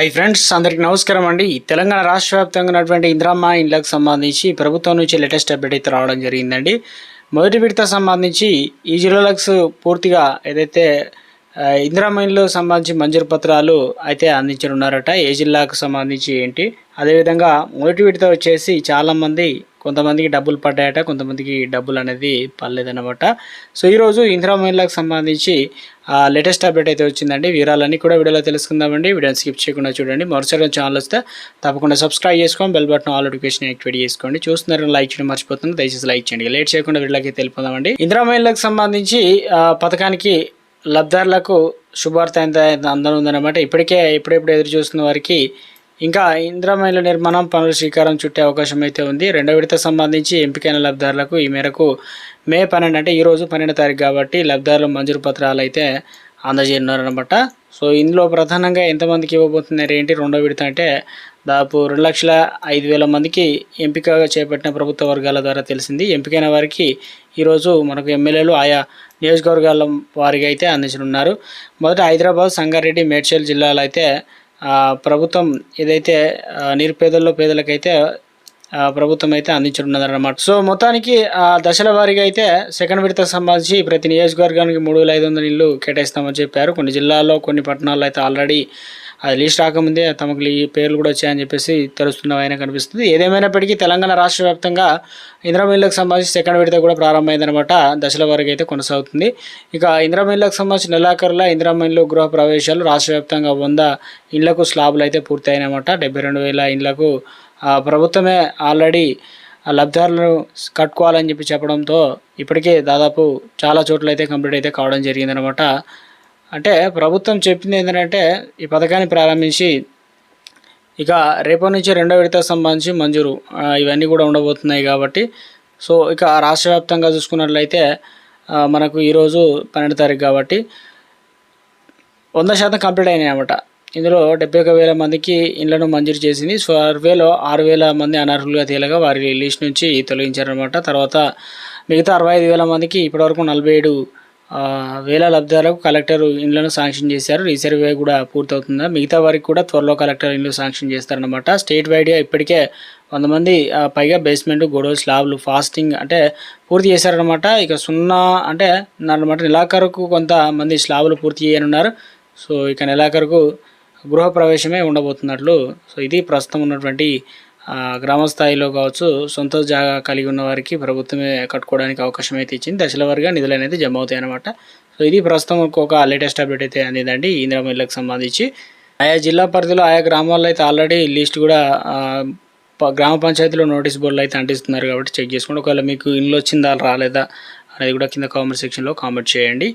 Hi friends అందరికీ నమస్కారం అండి. తెలంగాణ రాష్ట్ర వ్యాప్తంగా ఉన్నటువంటి ఇందిరమ్మ ఇండ్లకు సంబంధించి ప్రభుత్వం నుంచి లేటెస్ట్ అప్డేట్ అయితే రావడం జరిగిందండి. మొదటి విడత సంబంధించి ఈ జిల్లాలకు పూర్తిగా ఏదైతే ఆ, ఇండ్లు సంబంధించి మంజూరు పత్రాలు అయితే అందించనున్నారట. ఏ జిల్లాకు సంబంధించి ఏంటి? అదేవిధంగా మొదటి విడత వచ్చేసి చాలామంది కొంతమందికి డబ్బులు పడ్డాయట కొంతమందికి డబ్బులు అనేది పర్లేదన్నమాట సో ఈరోజు ఇందిరమ్మ ఇండ్లకు సంబంధించి లేటెస్ట్ అప్డేట్ అయితే వచ్చిందండి. వివరాలన్నీ కూడా వీడియోలో తెలుసుకుందామండి. వీడియోని స్కిప్ చేయకుండా చూడండి. మరోసారి ఛానల్ వస్తే తప్పకుండా సబ్స్క్రైబ్ చేసుకోండి. Bell button all notification activate చేసుకోండి. చూస్తున్నారు లైక్ చేయడం మర్చిపోతుంది దయచేసి లైక్ చేయండి. లేట్ చేయకుండా వీడియోకి తెలిపోదామండి ఇందిరమ్మ ఇండ్లకు సంబంధించి పథకానికి లబ్ధారులకు శుభార్త ఎంత అందరం ఉందన్నమాట. ఇప్పటికే ఇప్పుడెప్పుడు ఎదురు చూస్తున్న వారికి ఇంకా ఇంద్రమైల నిర్మాణం పనులు శ్రీకారం చుట్టే అవకాశం అయితే ఉంది. రెండో విడత సంబంధించి ఎంపికైన లబ్ధారులకు ఈ మేరకు మే పన్నెండు అంటే ఈరోజు పన్నెండు తారీఖు కాబట్టి లబ్ధారుల మంజూరు పత్రాలు అయితే అందజేయనున్నారనమాట సో ఇందులో ప్రధానంగా ఎంతమందికి ఇవ్వబోతున్నారు ఏంటి? రెండో విడత అంటే దాదాపు రెండు లక్షల ఐదు వేల మందికి ఎంపికగా చేపట్టిన ప్రభుత్వ వర్గాల ద్వారా తెలిసింది. ఎంపికైన వారికి ఈరోజు మనకు ఎమ్మెల్యేలు ఆయా నియోజకవర్గాల వారికి అయితే అందించనున్నారు. మొదట హైదరాబాద్ సంగారెడ్డి మేడ్చల్ జిల్లాలో అయితే ప్రభుత్వం ఏదైతే నిరుపేదల్లో పేదలకైతే ప్రభుత్వం అయితే అందించనున్నదన్నమాట. సో మొత్తానికి దశల వారీగా అయితే సెకండ్ విడత సంబంధించి ప్రతి నియోజకవర్గానికి మూడు వేల ఐదు వందల ఇళ్ళు కేటాయిస్తామని చెప్పారు. కొన్ని జిల్లాల్లో కొన్ని పట్టణాల్లో అయితే ఆల్రెడీ అది లిస్ట్ రాకముందే తమకు ఈ పేర్లు కూడా వచ్చాయని చెప్పేసి తెలుస్తున్నవైనా కనిపిస్తుంది. ఏదేమైనప్పటికీ తెలంగాణ రాష్ట్ర వ్యాప్తంగా ఇంద్రమిల్లకు సంబంధించి సెకండ్ విడత కూడా ప్రారంభమైందనమాట దశల వరకు అయితే కొనసాగుతుంది. ఇక ఇంద్రమిల్లకు సంబంధించి నెలాఖరులో ఇంద్రమిల్లు గృహ ప్రవేశాలు రాష్ట్ర వ్యాప్తంగా వంద ఇళ్ళకు స్లాబులు అయితే పూర్తయినాయన్నమాట. డెబ్బై రెండు వేల ఇళ్ళకు ప్రభుత్వమే ఆల్రెడీ లబ్ధారులను కట్టుకోవాలని చెప్పి చెప్పడంతో ఇప్పటికే దాదాపు చాలా చోట్ల అయితే కంప్లీట్ అయితే కావడం జరిగిందనమాట అంటే ప్రభుత్వం చెప్పింది ఏంటంటే ఈ పథకాన్ని ప్రారంభించి ఇక రేపటి నుంచి రెండో విడత సంబంధించి మంజూరు ఇవన్నీ కూడా ఉండబోతున్నాయి కాబట్టి. సో ఇక రాష్ట్ర వ్యాప్తంగా చూసుకున్నట్లయితే మనకు ఈరోజు పన్నెండు తారీఖు కాబట్టి వంద శాతం కంప్లీట్ అయినాయి అన్నమాట. ఇందులో డెబ్బై ఒక వేల మందికి ఇళ్ళను మంజూరు చేసింది. సో సర్వేలో ఆరు వేల మంది అనర్హులుగా తేలగా వారి లిస్ట్ నుంచి తొలగించారనమాట తర్వాత మిగతా అరవై ఐదు వేల మందికి ఇప్పటివరకు నలభై ఏడు వేల లబ్ధాలకు కలెక్టర్ ఇండ్లను శాంక్షన్ చేశారు. రీసర్వే కూడా పూర్తవుతుంది? మిగతా వారికి కూడా త్వరలో కలెక్టర్ ఇండ్లు శాంక్షన్ చేస్తారనమాట స్టేట్ వైడ్గా ఇప్పటికే వంద మంది పైగా బేస్మెంట్ గొడవ స్లాబ్లు ఫాస్టింగ్ అంటే పూర్తి చేశారనమాట ఇక సున్నా అంటే అనమాట నెలాఖరుకు కొంతమంది స్లాబులు పూర్తి చేయనున్నారు. సో ఇక నెలాఖరుకు గృహ ప్రవేశమే ఉండబోతున్నట్లు. సో ఇది ప్రస్తుతం ఉన్నటువంటి గ్రామ స్థాయిలో కావచ్చు సొంత జాగా కలిగి ఉన్న వారికి ప్రభుత్వమే కట్టుకోవడానికి అవకాశం అయితే ఇచ్చింది. దశల వారిగా నిధులు అనేది జమ అవుతాయి అనమాట సో ఇది ప్రస్తుతం ఒక లేటెస్ట్ అప్డేట్ అయితే అందిందండి ఇందిరా మిల్లకు సంబంధించి. ఆయా జిల్లా పరిధిలో ఆయా గ్రామాల్లో అయితే ఆల్రెడీ లిస్ట్ కూడా గ్రామ పంచాయతీలో నోటీస్ బోర్డులు అయితే అంటిస్తున్నారు కాబట్టి చెక్ చేసుకోండి. ఒకవేళ మీకు ఇల్లు వచ్చిందా రాలేదా అనేది కూడా కింద కామెంట్ సెక్షన్లో కామెంట్ చేయండి.